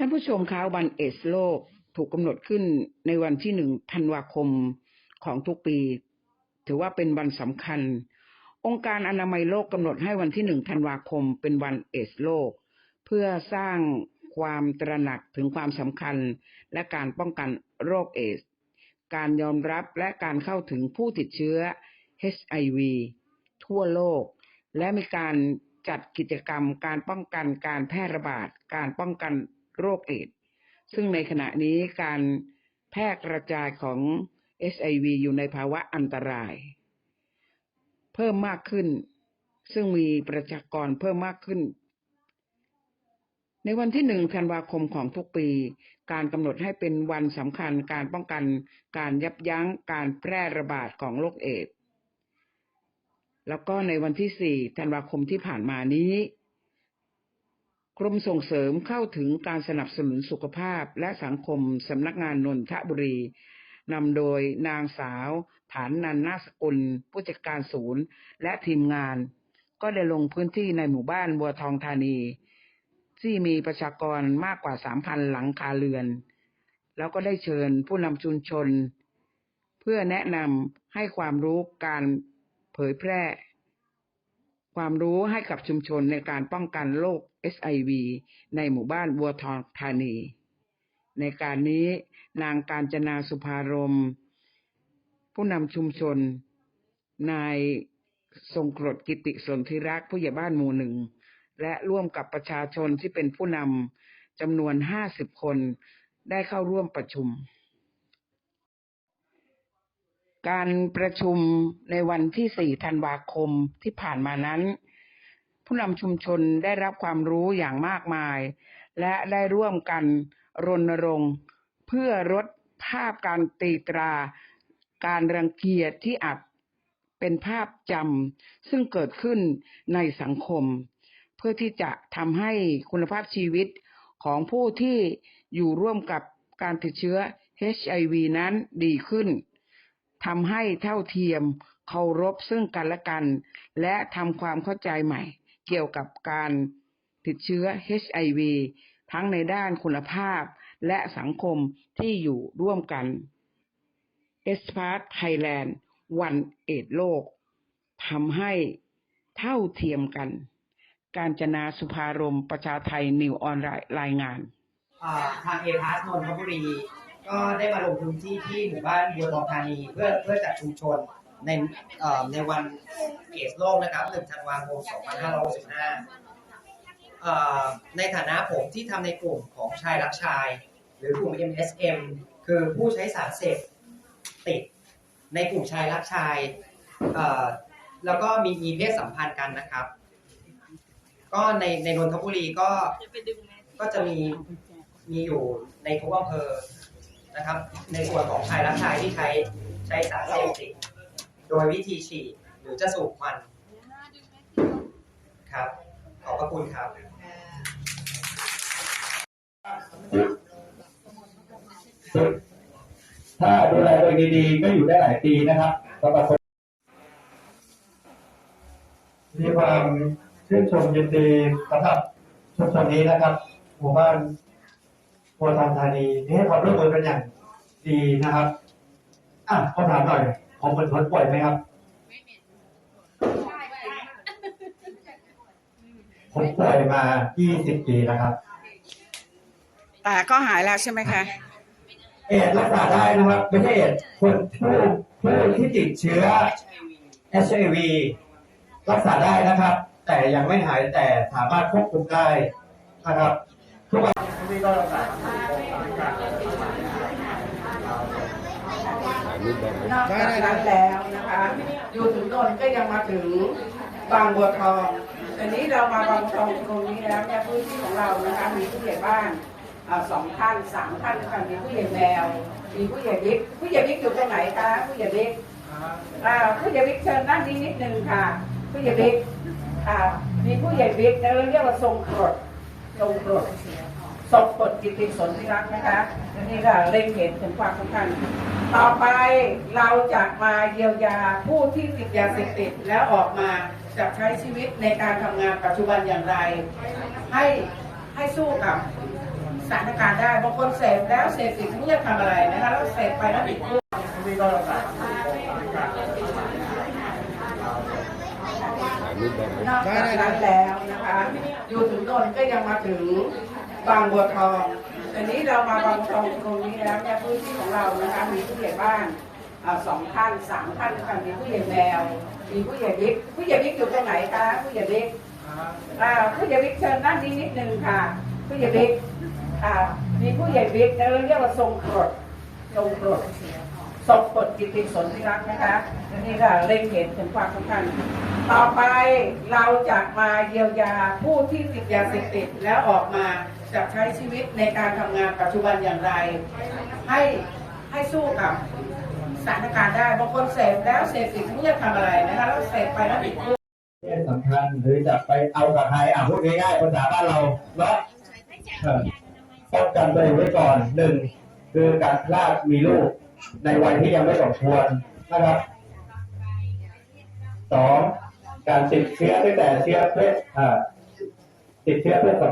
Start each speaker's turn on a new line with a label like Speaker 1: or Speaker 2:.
Speaker 1: ท่านผู้ชมคะวันเอสโลกถูกกำหนดขึ้นในวันที่หนึ่งธันวาคมของทุกปี ถือว่าเป็นวันสำคัญ องค์การอนามัยโลกกำหนดให้วันที่หนึ่งธันวาคมเป็นวันเอสโลก เพื่อสร้างความตระหนักถึงความสำคัญและการป้องกันโรคเอส การยอมรับและการเข้าถึงผู้ติดเชื้อ HIV ทั่วโลก และมีการจัดกิจกรรมการป้องกันการแพร่ระบาด การป้องกัน โรคเอดส์ซึ่งในขณะนี้การแพร่กระจายของ HIV อยู่ในภาวะอันตราย เพิ่มมากขึ้น ซึ่งมีประชากรเพิ่มมากขึ้น ในวันที่หนึ่งธันวาคมของทุกปี การกำหนดให้เป็นวันสำคัญการป้องกันการยับยั้งการแพร่ระบาดของโรคเอดส์แล้วก็ในวันที่สี่ธันวาคมที่ผ่านมานี้ กรมส่งเสริมเข้าถึงการสนับสนุนสุขภาพและสังคมสำนักงานนนทบุรีนำโดยนางสาว ฐานนันนาสกุล ผู้จัดการศูนย์ และทีมงาน ก็ได้ลงพื้นที่ในหมู่บ้านบัวทองธานี ที่มีประชากรมากกว่า 3,000 หลังคาเรือน แล้วก็ได้เชิญผู้นำชุมชน เพื่อแนะนำให้ความรู้การเผยแพร่ ความรู้ให้กับชุมชนในการป้องกันโรค SIV ในหมู่บ้านบัวทองธานี ในการนี้นางการจนาสุภารม ผู้นำชุมชน นายทรงกรดกิติสนธิรักผู้ใหญ่บ้านหมู่หนึ่ง และร่วมกับประชาชนที่เป็นผู้นำจำนวน50คนได้เข้าร่วมประชุม การประชุมในวันที่ 4 ธันวาคมที่ผ่านมานั้น ผู้นำชุมชนได้รับความรู้อย่างมากมาย และได้ร่วมกันรณรงค์เพื่อลดภาพการตีตรา การรังเกียจที่อาจเป็นภาพจำซึ่งเกิดขึ้นในสังคม เพื่อที่จะทำให้คุณภาพชีวิตของผู้ที่อยู่ร่วมกับการติดเชื้อ HIV นั้นดีขึ้นทำให้เท่าเทียมเคารพซึ่งกันและกัน และทำความเข้าใจใหม่ เกี่ยวกับการติดเชื้อ HIV ทั้งในด้านคุณภาพและสังคมที่อยู่ร่วมกันเอสพาร์ตไทยแลนด์วันเอดโลกทำให้เท่าเทียมกัน การจนาสุภารมประชาไทยนิวออนไลน์รายงาน
Speaker 2: ทางเอพาร์นนทบุรี ก็ได้มาลงพื้นที่ที่หมู่บ้านบัวทองธานีเพื่อเพื่อจัดชุมชน ในเอ่อในวันเอสโลกนะครับ1ธันวาคม2565เอ่อในฐานะผมที่ทำในกลุ่มของชายรักชาย หรือกลุ่ม MSM คือผู้ใช้สารเสพติดในกลุ่มชายรักชายเอ่อแล้วก็มีมีเพศสัมพันธ์กันนะครับ ก็ในในนนทบุรีก็ก็จะมีมีอยู่ในทุกอำเภอนะครับ ในส่วนของชายรักชายที่ใช้ใช้สารเสพติด โดยวิธีฉีดหรือจะสูบควันครับ ขอบพระคุณครับ
Speaker 3: ถ้าดูแลตัวเองดีๆก็อยู่ได้หลายปีนะครับสำหรับคนมีความชื่นชมยินดีสำหรับชุมชนนี้นะครับหมู่บ้านบัวทองธานีที่ให้ความร่วมมือเป็นอย่างดีนะครับ อะขอถามหน่อย ของคนทนป่วยไหมครับ ผมป่วยมา20ปีแล้วครับ
Speaker 1: แต่ก็หายแล้วใช่ไหมคะ
Speaker 3: เอดส์รักษาได้นะครับไม่ใช่เอดส์คนผู้ผู้ที่ติดเชื้อ HIV รักษาได้นะครับ แต่ยังไม่หายแต่สามารถควบคุมได้นะครับ ทุกวันนี้ก็รักษา น
Speaker 1: อกจากนั้นแล้วนะคะอยู่ถึงนนท์ก็ยังมาถึงบางบัวทองอันนี้เรามาบางบัวทองตรงนี้แล้วเนี่ยพื้นที่ของเรานะคะมีผู้ใหญ่บ้านอ่าสองท่านสามท่านด้วยกันมีผู้ใหญ่แมวมีผู้ใหญ่บิ๊กผู้ใหญ่บิ๊กอยู่ตรงไหนคะผู้ใหญ่บิ๊กอ่าผู้ใหญ่บิ๊กเชิญด้านนี้นิดนึงค่ะ ผู้ใหญ่บิ๊กอ่ามีผู้ใหญ่บิ๊กนเราเรียกว่าทรงกรดทรงกรด ทรงกฎกิติสนธิรักษ์นะคะอันนี้ก็เล็งเห็นถึงความสำคัญ ต่อไปเราจะมาเยียวยาผู้ที่ติดยาเสพติดแล้วออกมาจะใช้ชีวิตในการทำงานปัจจุบันอย่างไร ให้ให้สู้กับ
Speaker 4: สถานการณ์ได้บางคนเสพแล้วเสพติดไม่รู้จะทำอะไรนะคะแล้วเสพไปแล้วติดคุกนอกจากนั้นแล้วนะคะอยู่ถึงนนท์ก็ยังมาถึง บางบัวทองอันนี้เรามาบางบัวทองตรงนี้แล้วเนี่ยพื้นที่ของเรานะคะมีผู้ใหญ่บ้านอ่าสองท่านสามท่านด้วยกันมีผู้ใหญ่แมวมีผู้ใหญ่บิ๊กผู้ใหญ่บิ๊กอยู่ตรงไหนคะผู้ใหญ่บิ๊กอ่าผู้ใหญ่บิ๊กเชิญด้านนี้นิดนึงค่ะ ผู้ใหญ่บิ๊กอ่ามีผู้ใหญ่บิ๊กนะเราเรียกว่าทรงกรดทรงกรดทรงกรดกิติสนธิรักษ์นะคะอันนี้ก็เล็งเห็นถึงความสำคัญต่อไปเราจะมาเยียวยาผู้ที่ติดยาเสพติดแล้วออกมา จะใช้ชีวิตในการทำงานปัจจุบันอย่างไร ให้ให้สู้กับสถานการณ์ได้บางคนเสพแล้วเสพติดไม่รู้จะทำอะไรนะคะแล้วเสพไปแล้วติดคุก
Speaker 3: ที่สำคัญหรือจะไปเอากับใครอะพูดง่ายๆภาษาบ้านเราเนาะเออป้องกันตัวเองไว้ก่อนหนึ่งคือการพลาดมีลูกในวัยที่ยังไม่สมควรนะครับสองการติดเชื้อตั้งแต่เชื้อเพศอ่าติดเชื้อเพศสัม